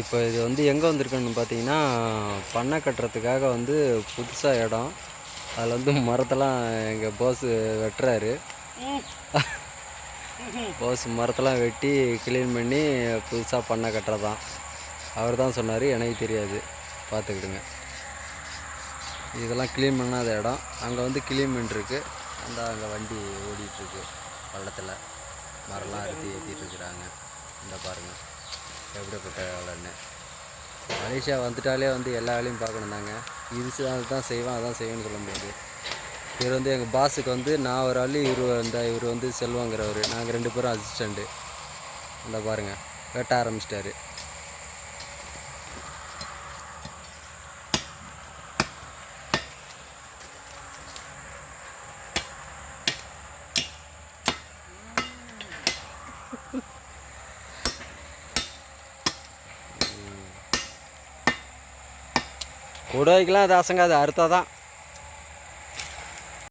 இப்போ இது வந்து எங்கே வந்திருக்குன்னு பார்த்தீங்கன்னா பண்ணை கட்டுறதுக்காக வந்து புதுசாக இடம். அதில் வந்து மரத்தெல்லாம் எங்கள் போஸு வெட்டுறாரு. போஸ் மரத்தெல்லாம் வெட்டி க்ளீன் பண்ணி புதுசாக பண்ணை கட்டுறதான். அவர் தான் சொன்னார் எனக்கு தெரியாது. பார்த்துக்கிடுங்க. இதெல்லாம் க்ளீன் பண்ணாத இடம். அங்கே வந்து க்ளீன் பண்ணிருக்கு அந்த அங்கே வண்டி ஓடிட்டுருக்கு. பள்ளத்தில். மரம்லாம் அறுத்து ஏற்றிட்டுருக்குறாங்க இந்த பாருங்கள் எப்படிப்பட்ட வேலைன்னு மலேசியா வந்துட்டாலே வந்து எல்லா வேலையும் பார்க்கணும் தாங்க. இது அதுதான் செய்வேன் அதான் செய்வேன்னு சொல்ல முடியாது. இவர் வந்து எங்கள் பாஸுக்கு வந்து நான் ஒரு ஆள் இவர் இந்த இவர் வந்து செல்வாங்கிறவர். நாங்கள் ரெண்டு பேரும் அசிஸ்டண்ட்டு இந்த பாருங்கள் வெட்ட ஆரம்பிச்சிட்டாரு. கூட வைக்கலாம் அது அசங்காது அறுத்தா தான்.